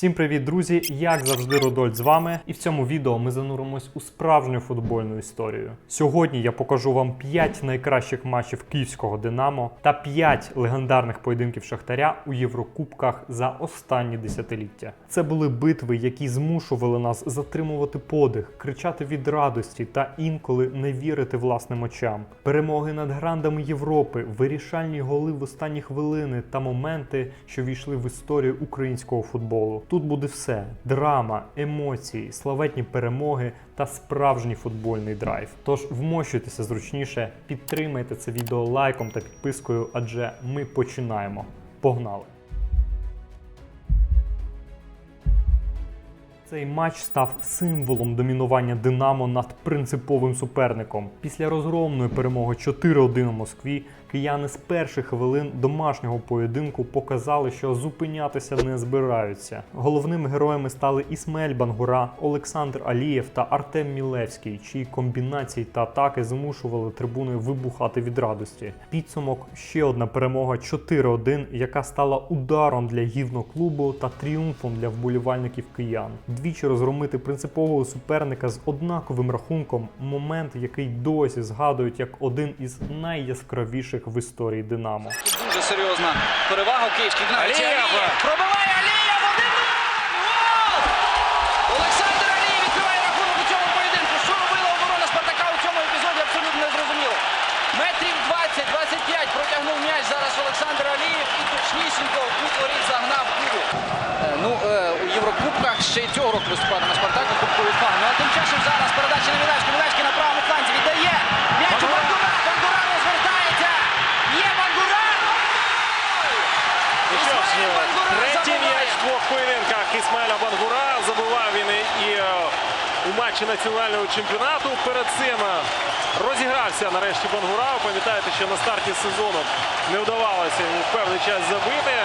Всім привіт, друзі! Як завжди, Рудольд з вами. І в цьому відео ми зануримось у справжню футбольну історію. Сьогодні я покажу вам 5 найкращих матчів київського Динамо та 5 легендарних поєдинків Шахтаря у Єврокубках за останні десятиліття. Це були битви, які змушували нас затримувати подих, кричати від радості та інколи не вірити власним очам. Перемоги над грандами Європи, вирішальні голи в останні хвилини та моменти, що війшли в історію українського футболу. Тут буде все: драма, емоції, славетні перемоги та справжній футбольний драйв. Тож вмощуйтеся зручніше, підтримайте це відео лайком та підпискою, адже ми починаємо. Погнали! Цей матч став символом домінування Динамо над принциповим суперником. Після розгромної перемоги 4-1 у Москві кияни з перших хвилин домашнього поєдинку показали, що зупинятися не збираються. Головними героями стали Ісмель Бангура, Олександр Алієв та Артем Мілевський, чиї комбінації та атаки змушували трибуни вибухати від радості. Підсумок ще одна перемога 4-1, яка стала ударом для гівноклубу та тріумфом для вболівальників киян. Двічі розгромити принципового суперника з однаковим рахунком момент, який досі згадують як один із найяскравіших в історії Динамо. Дуже серйозна перевага у київській. Алієв! Алієв. Пробиває Алієв! 1-0! Гол! Олександр Алієв відкриває рахунок у цьому поєдинку. Що робила оборона Спартака у цьому епізоді, абсолютно не зрозуміло. Метрів 20-25 протягнув м'яч зараз Олександр Алієв і точнісінько кут воріт загнав Кубу. Ну, е, у Єврокубках ще й цього року виступатиме Спартак у Кубковій фані. Ну, а тим часом зараз передача на Мілевську. Мілевський на правому фланзі віддає. М'яч у Бангура. Бангура розвертається. Є Бангура! Ну що ж, Ісмаїл Бангура третій забиває. м'яч в двох поєдинках Ісмаїля Бангура. Забивав він і, е, у матчі національного чемпіонату. Перед цим е, розігрався нарешті Бангура. Пам'ятаєте, що на старті сезону не вдавалося в певний час забити.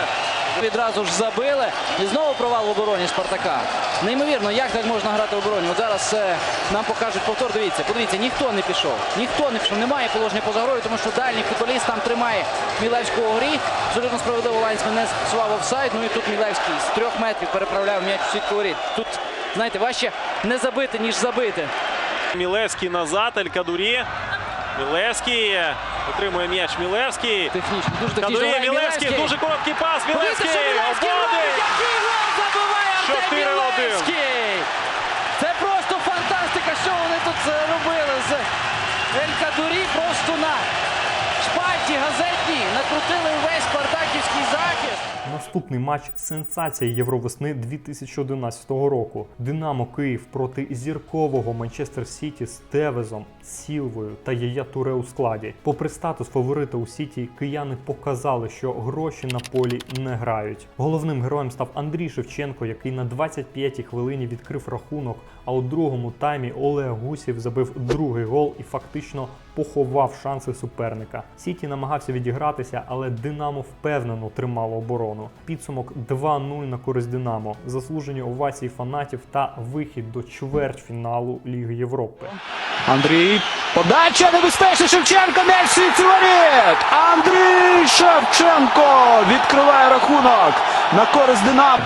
Відразу ж забили. І знову провал в обороні Спартака. Неймовірно, як так можна грати в обороні? От зараз е, нам покажуть повтор. Дивіться, подивіться, ніхто не пішов. Ніхто не пішов. Немає положення поза грою, тому що дальній футболіст там тримає Мілевського грі. Абсолютно справедливо Лайнсмен не сував офсайд. Ну і тут Мілевський з трьох метрів переправляв м'яч у сітку воріт. Тут, знаєте, важче не забити, ніж забити. Мілевський назад, Ель-Кадурі. Мілевський отримує м'яч Мілевський. Технічно, дуже технічно. Мілевський. Мілевський, дуже короткий пас. Мілевський Мілевський обводить. Який гол забиває Артем Мілевський! Це просто фантастика, що вони тут робили з Ель-Кадурі просто на шпальті газетній накрутили весь спартаківський захист. Наступний матч сенсація Євровесни 2011 року. Динамо Київ проти зіркового Манчестер Сіті з Тевезом, Сілвою та Яя Туре у складі. Попри статус фаворита у Сіті, кияни показали, що гроші на полі не грають. Головним героєм став Андрій Шевченко, який на 25-й хвилині відкрив рахунок. А у другому таймі Олег Гусів забив другий гол і фактично поховав шанси суперника. Сіті намагався відігратися, але Динамо впевнено тримало оборону. Підсумок 2-0 на користь Динамо, заслужені овації фанатів та вихід до чвертьфіналу Ліги Європи. Андрій. Подача небезпечна Шевченко. М'яч світ. Андрій Шевченко відкриває рахунок на користь Динамо.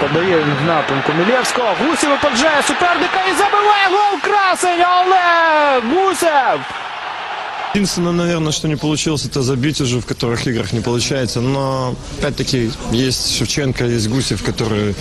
Подає він в напрямку Мілєвського. Гусів випереджає суперника і забиває гол красень. Олег Гусев. Единственное, наверное, что не получилось, это забить уже, в которых играх не получается. Но, опять-таки, есть Шевченко, есть Гусев, которые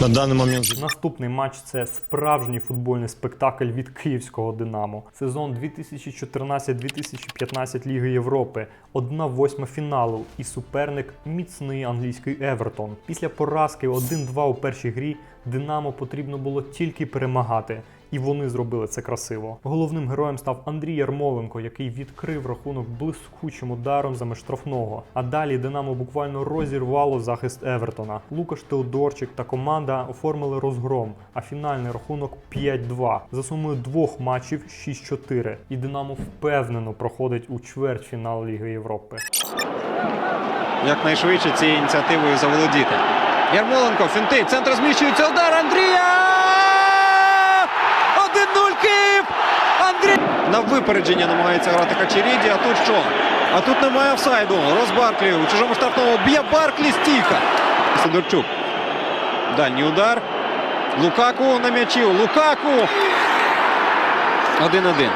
на даний момент... Наступний матч це справжній футбольний спектакль від київського Динамо. Сезон 2014-2015 Ліги Європи, 1-8 фіналу і суперник міцний англійський Евертон. Після поразки 1-2 у першій грі Динамо потрібно було тільки перемагати. І вони зробили це красиво. Головним героєм став Андрій Ярмоленко, який відкрив рахунок блискучим ударом за штрафного. А далі Динамо буквально розірвало захист Евертона. Лукаш Теодорчик та команда оформили розгром, а фінальний рахунок 5-2. За сумою двох матчів 6-4. І Динамо впевнено проходить у чвертьфінал Ліги Європи. якнайшвидше цією ініціативою заволодіти. Ярмоленко, фінти, центр зміщується, удар Андрія! 1-0 Київ! Андрій! На випередження намагається грати Хачеріді, а тут що? А тут немає офсайду. Рос Барклі у чужому штрафному б'є Барклі стійка. Сидорчук. Дальній удар. Лукаку на м'ячі. Лукаку. 1-1.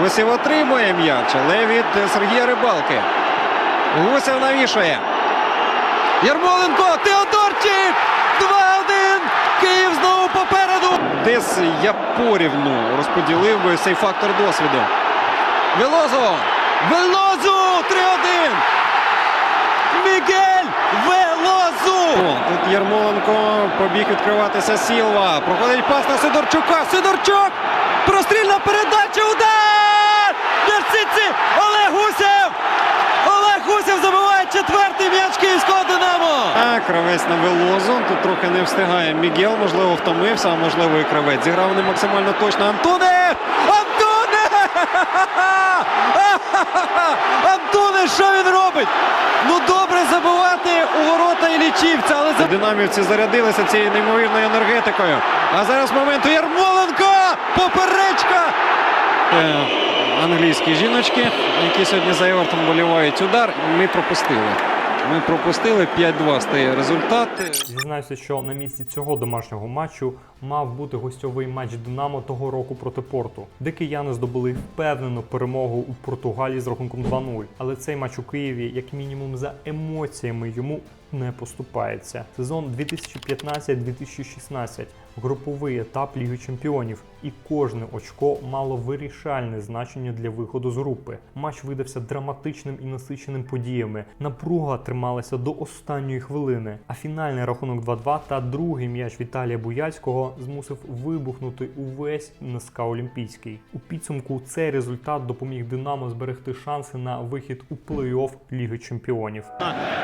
Гусєв отримує м'яч, але від Сергія Рибалки. Гусєв навішує. Ярмоленко, Теодорчик! 2-1! Київ знову попереду. Десь я порівну розподілив би цей фактор досвіду. Велозо! Велозу! 3-1! Мігель Велозу! Тут Ярмоленко побіг відкриватися Сілва. Проходить пас на Сидорчука. Сидорчук! Прострільна передача! Удар! Мерсиці! Олег Гусєв! Олег Гусєв забиває четвертий м'яч київського Динамо. А кравець на Велозу. Тут трохи не встигає Мігел. Можливо, втомився, а можливо і кравець. Зіграв не максимально точно. Антоне! Антоне! Антоне, що він робить? Ну добре забивати у ворота і лічівця, але динамівці зарядилися цією неймовірною енергетикою. А зараз момент Ярмоленко! Поперечка! Е, англійські жіночки, які сьогодні за Евертон болівають удар, ми пропустили. Ми пропустили 5-2 стає результат. Зізнаюся, що на місці цього домашнього матчу мав бути гостьовий матч Динамо того року проти Порту, де кияни здобули впевнену перемогу у Португалії з рахунком 2-0. Але цей матч у Києві, як мінімум, за емоціями йому не поступається. Сезон 2015-2016 груповий етап Ліги Чемпіонів, і кожне очко мало вирішальне значення для виходу з групи. Матч видався драматичним і насиченим подіями. Напруга трималася до останньої хвилини. А фінальний рахунок 2-2 та другий м'яч Віталія Буяльського змусив вибухнути увесь НСК Олімпійський. У підсумку цей результат допоміг Динамо зберегти шанси на вихід у плей-офф Ліги Чемпіонів.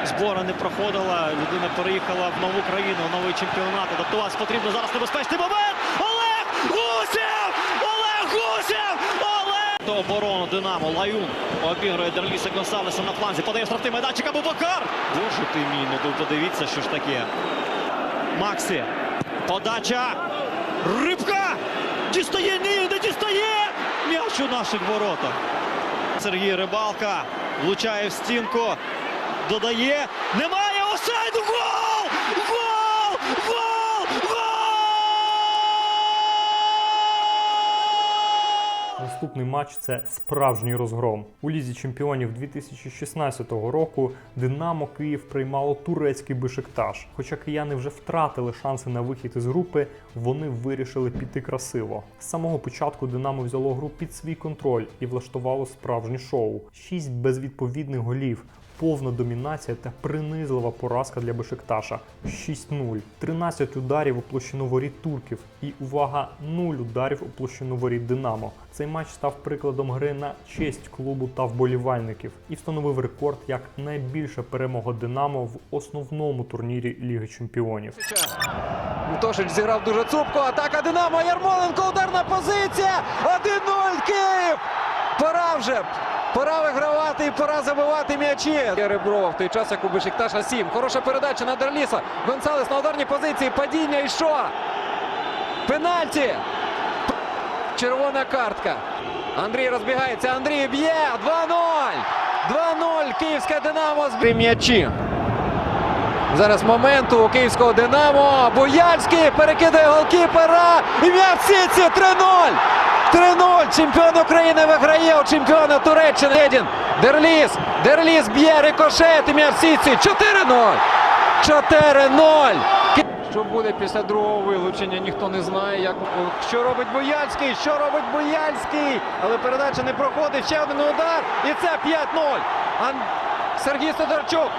збори не проходила. Людина переїхала в нову країну, в новий чемпіонат. Адаптуватися потрібно зараз небезпечний момент. Олег Гусєв! Олег Гусєв! Олег! До оборону Динамо. Лаюн обігрує Дерліса Гонсалеса на фланзі. Подає штрафний майданчик Абубакар. Боже ти мій, ну подивіться, що ж таке. Максі. Подача. Рибка! Дістає, ні, не дістає! М'яч у наших воротах. Сергій Рибалка влучає в стінку. Додає. Немає офсайду! Гол! Гол! Гол! Гол! Наступний матч це справжній розгром. У лізі чемпіонів 2016 року Динамо Київ приймало турецький бишектаж. Хоча кияни вже втратили шанси на вихід із групи, вони вирішили піти красиво. З самого початку Динамо взяло гру під свій контроль і влаштувало справжнє шоу. Шість безвідповідних голів. Повна домінація та принизлива поразка для Бешикташа 6-0. 13 ударів у площину воріт турків і увага 0 ударів у площину воріт Динамо. Цей матч став прикладом гри на честь клубу та вболівальників і встановив рекорд як найбільша перемога Динамо в основному турнірі Ліги Чемпіонів. Тошич зіграв дуже цупко. Атака Динамо. Ярмоленко. Ударна позиція. 1-0. Київ. Пора вже. Пора вигравати і пора забивати м'ячі. Реброва в той час, як у Бешикташа 7. Хороша передача на Дерліса. Гонсалес на ударній позиції. Падіння і що? Пенальті. Червона картка. Андрій розбігається. Андрій б'є. 2-0. 2-0. Київське Динамо з м'ячі. Зараз момент у київського Динамо. Бояльський перекидає голкіпера. І м'яч в сітці 3-0. 3-0. Чемпіон України виграє у чемпіона Туреччини. Єдін. Дерліс. Дерліс б'є рикошет. І м'яч в сітці 4-0. 4-0. Що буде після другого вилучення, ніхто не знає. Як... Що робить Бояльський? Що робить Бояльський? Але передача не проходить. Ще один удар. І це 5-0. Ан... Сергій Сидорчук.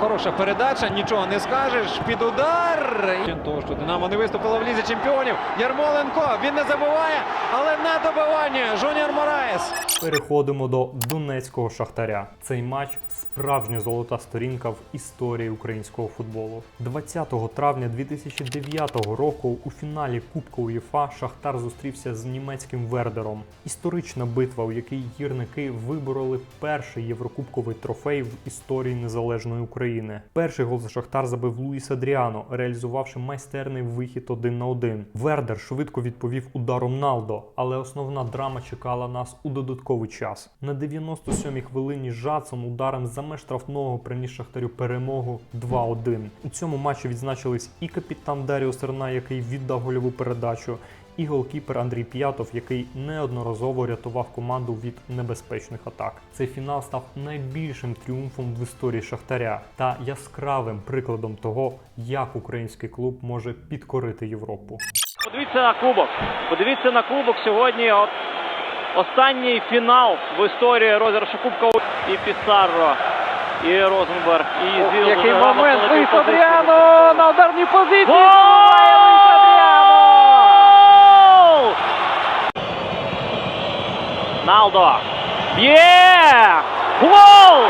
Хороша передача, нічого не скажеш. Під удар. Того, що Динамо не виступило в лізі чемпіонів. Ярмоленко. Він не забуває, але на добивання. Жуніор Мораєс. Переходимо до Донецького шахтаря. Цей матч справжня золота сторінка в історії українського футболу. 20 травня 2009 року у фіналі Кубка УЄФА Шахтар зустрівся з німецьким Вердером. Історична битва, у якій гірники вибороли перший єврокубковий трофей в історії незалежної України. Перший гол за Шахтар забив Луїс Адріано, реалізувавши майстерний вихід один на один. Вердер швидко відповів ударом Налдо, але основна драма чекала нас у додатковий час. На 97-й хвилині Жадсон ударом за меж штрафного приніс Шахтарю перемогу 2-1. У цьому матчі відзначились і капітан Даріо Серна, який віддав гольову передачу, і голкіпер Андрій П'ятов, який неодноразово рятував команду від небезпечних атак. Цей фінал став найбільшим тріумфом в історії Шахтаря та яскравим прикладом того, як український клуб може підкорити Європу. Подивіться на кубок. Подивіться на кубок сьогодні. От останній фінал в історії розіграшу Кубка і Пісарро, і Розенберг, і Зіл. Який момент Луїс на ударній позиції. Гол! Забиває Луїс Адріано! Налдо. Б'є! Гол!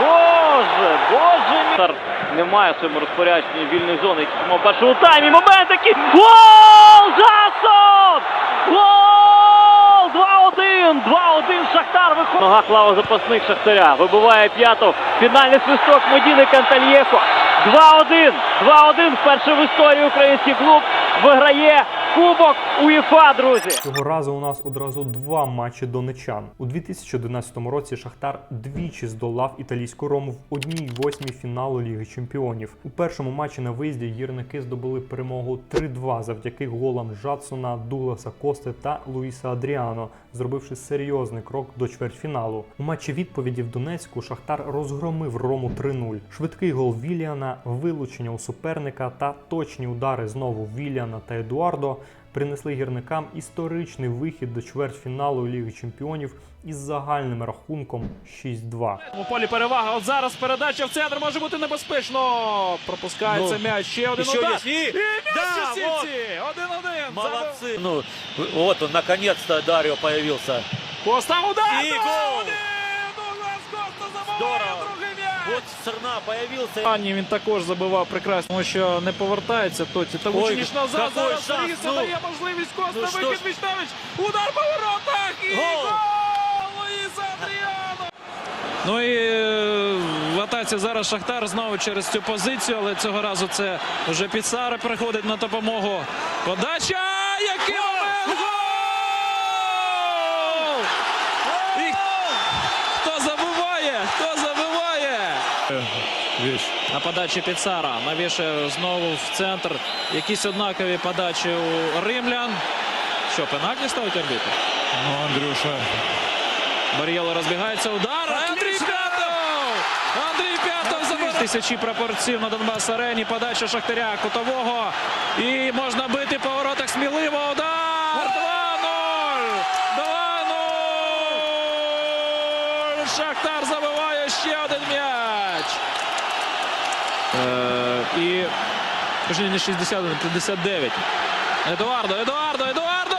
Боже, боже. Немає в своєму розпорядженні вільної зони, який мав в першому таймі. Момент такий. Гол! Джасон! Гол! 2-1! 2-1 Шахтар виходить. Нога клава запасних Шахтаря. Вибиває п'ятов. Фінальний свисток Медіни Кантальєхо. 2-1. 2-1. Вперше в історії український клуб виграє Кубок УЄФА, друзі. Цього разу у нас одразу два матчі донечан. У 2011 році Шахтар двічі здолав італійську рому в одній восьмій фіналу Ліги Чемпіонів. У першому матчі на виїзді гірники здобули перемогу 3-2 завдяки голам Жадсона, Дугласа Кости та Луїса Адріано, зробивши серйозний крок до чвертьфіналу. У матчі відповіді в Донецьку Шахтар розгромив Рому 3-0. Швидкий гол Віліана, вилучення у суперника та точні удари знову Віліана та Едуардо принесли гірникам історичний вихід до чвертьфіналу Ліги Чемпіонів із загальним рахунком 6-2. У полі перевага. От зараз передача в центр може бути небезпечно. Пропускається м'яч. Ще один удар. І м'яч Да, у сітці. Один-один. Молодцы. Ну, вот он, наконец-то Дарио появился. Коста удар. І гол. Здорово. Вот Серна появился. Ані він також забивав прекрасно, тому що не повертається тоді. Та Ой, Вученіч назад. какой Зараз шанс, Ріса ну. дає можливість Коста. Ну, що Викид ж. Вічневич. Удар по воротах. І Гол. гол. Луїса Адріано. Ну і е, в атаці зараз Шахтар знову через цю позицію, але цього разу це вже Піцари приходить на допомогу. Подача! Який момент! Гол! І хто забиває? Хто забиває? На подачі Піцара. Навішає знову в центр. Якісь однакові подачі у римлян. Що, пенальті ставить арбітр? Ну, Андрюша. Бар'єло розбігається. Удар. Андрій П'ятов! Андрій П'ятов забив. Тисячі прапорців на Донбас арені. Подача Шахтаря Кутового. І можна бити по воротах сміливо. Удар! 2-0! 2-0! Шахтар забиває ще один м'яч. Точніше, не 61, 59. Едуардо, Едуардо, Едуардо!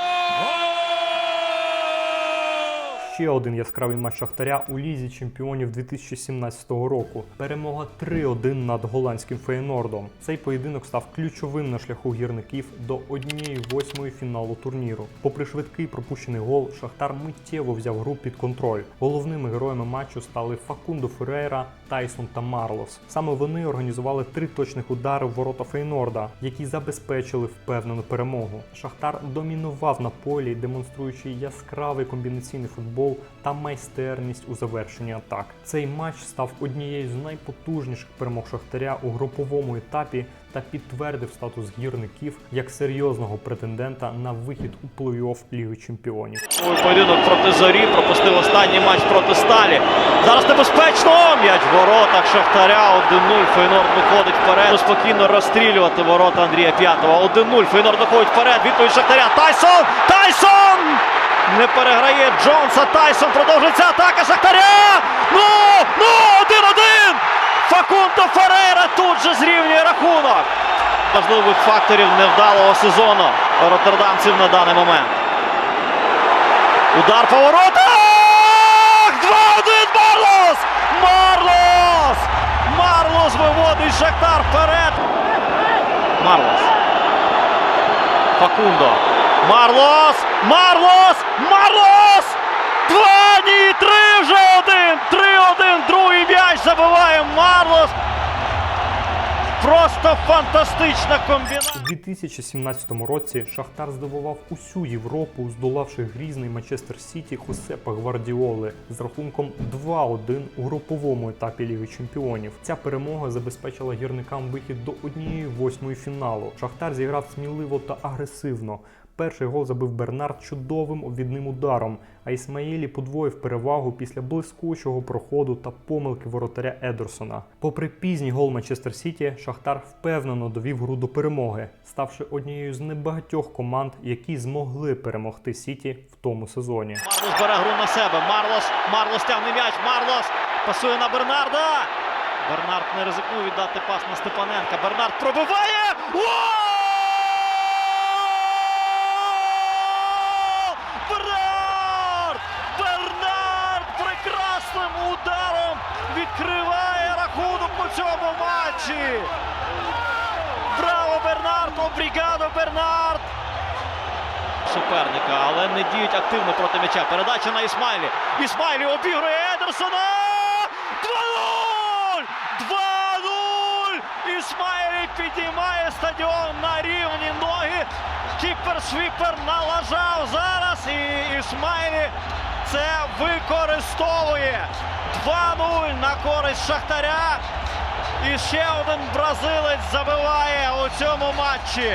Ще один яскравий матч Шахтаря у лізі чемпіонів 2017 року. Перемога 3-1 над голландським Фейнордом. Цей поєдинок став ключовим на шляху гірників до однієї восьмої фіналу турніру. Попри швидкий пропущений гол, Шахтар миттєво взяв гру під контроль. Головними героями матчу стали Факундо Ферейра, Тайсон та Марлос. Саме вони організували три точних удари в ворота Фейнорда, які забезпечили впевнену перемогу. Шахтар домінував на полі, демонструючи яскравий комбінаційний футбол та майстерність у завершенні атак. Цей матч став однією з найпотужніших перемог Шахтаря у груповому етапі та підтвердив статус гірників як серйозного претендента на вихід у плей-офф Ліги Чемпіонів. Поєдинок проти зорі, пропустив останній матч проти сталі. Зараз небезпечно. М'яч в воротах Шахтаря. 1-0. Фейнорд виходить вперед. Спокійно розстрілювати ворота Андрія П'ятого. 1-0. Фейнорд виходить вперед. Відповідь Шахтаря. Тайсон! Тайсон! Не переграє Джонса. Тайсон продовжується атака Шахтаря. Ну! Ну! 1-1! Факунто Ферейра тут же зрівнює рахунок. Важливих факторів невдалого сезону роттердамців на даний момент. Удар по воротах! 2-1 Марлос! Марлос! Марлос виводить Шахтар вперед. Марлос. Факундо. Марлос! Марлос! Марлос! Два, ні, три вже один! 3-1, другий м'яч забиває Марлос. Просто фантастична комбінація. У 2017 році Шахтар здивував усю Європу, здолавши грізний Манчестер Сіті Хосепа Гвардіоли з рахунком 2-1 у груповому етапі Ліги Чемпіонів. Ця перемога забезпечила гірникам вихід до однієї восьмої фіналу. Шахтар зіграв сміливо та агресивно. Перший гол забив Бернард чудовим обвідним ударом, а Ісмаїлі подвоїв перевагу після блискучого проходу та помилки воротаря Едерсона. Попри пізній гол Манчестер Сіті, Шахтар впевнено довів гру до перемоги, ставши однією з небагатьох команд, які змогли перемогти Сіті в тому сезоні. Марлос бере гру на себе. Марлос, Марлос тягне м'яч. Марлос пасує на Бернарда. Бернард не ризикнув віддати пас на Степаненка. Бернард пробиває. Гол! Бернард! Бернард прекрасним ударом відкриває рахунок у цьому матчі. Браво, Обрігадо, Бернард! суперника, але не діють активно проти м'яча. Передача на Ісмайлі. Ісмайлі обігрує Едерсона. 2-0! 2-0! Ісмайлі підіймає стадіон на рівні ноги. Кіпер-свіпер налажав зараз і Ісмайлі це використовує. 2-0 на користь Шахтаря. І ще один бразилець забиває у цьому матчі.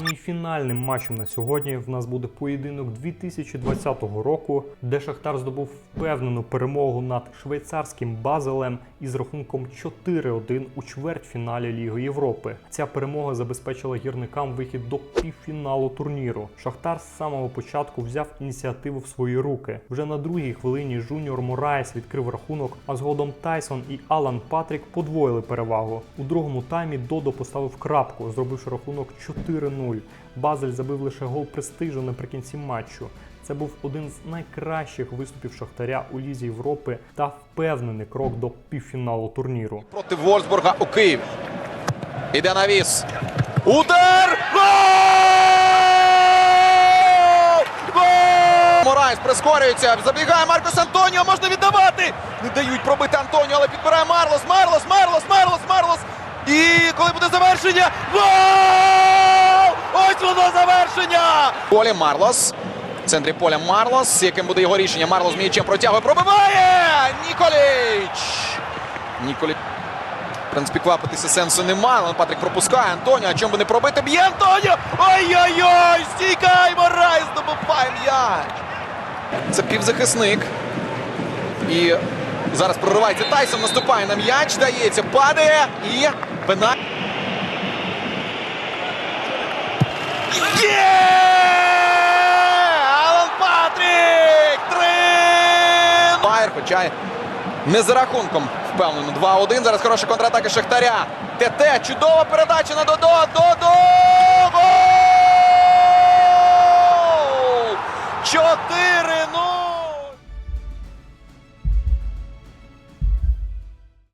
І фінальним матчем на сьогодні в нас буде поєдинок 2020 року, де Шахтар здобув впевнену перемогу над швейцарським Базелем із рахунком 4-1 у чвертьфіналі Ліги Європи. Ця перемога забезпечила гірникам вихід до півфіналу турніру. Шахтар з самого початку взяв ініціативу в свої руки. Вже на другій хвилині Жуніор Мораєс відкрив рахунок, а згодом Тайсон і Алан Патрік подвоїли перевагу. У другому таймі Додо поставив крапку, зробивши рахунок 4-0. Базель забив лише гол престижу наприкінці матчу. Це був один з найкращих виступів Шахтаря у Лізі Європи та впевнений крок до півфіналу турніру. проти Вольсбурга у Києві. Іде навіс. Удар! Гол! Гол! Морайс прискорюється. Забігає Маркос Антоніо. Можна віддавати. Не дають пробити Антоніо, але підбирає Марлос. Марлос, Марлос, Марлос, Марлос. І коли буде завершення. Гол! Ось воно завершення! Полі Марлос. В центрі поля Марлос. Яким буде його рішення? Марлос м'ячем протягує. Пробиває! Ніколіч! Ніколіч. В принципі, квапитися сенсу немає. але Патрік пропускає. Антоніо, а чому би не пробити? Б'є Антоніо! Ой-ой-ой! Стійкай! Морай здобуває м'яч! Це півзахисник. І зараз проривається Тайсон, наступає на м'яч, дається, падає і пена. Алан Патрік! Три! Байер, хоча не за рахунком впевнено. 2-1. Зараз хороша контратака Шахтаря. ТТ. Чудова передача на Додо. Додо! Гол! 4-0!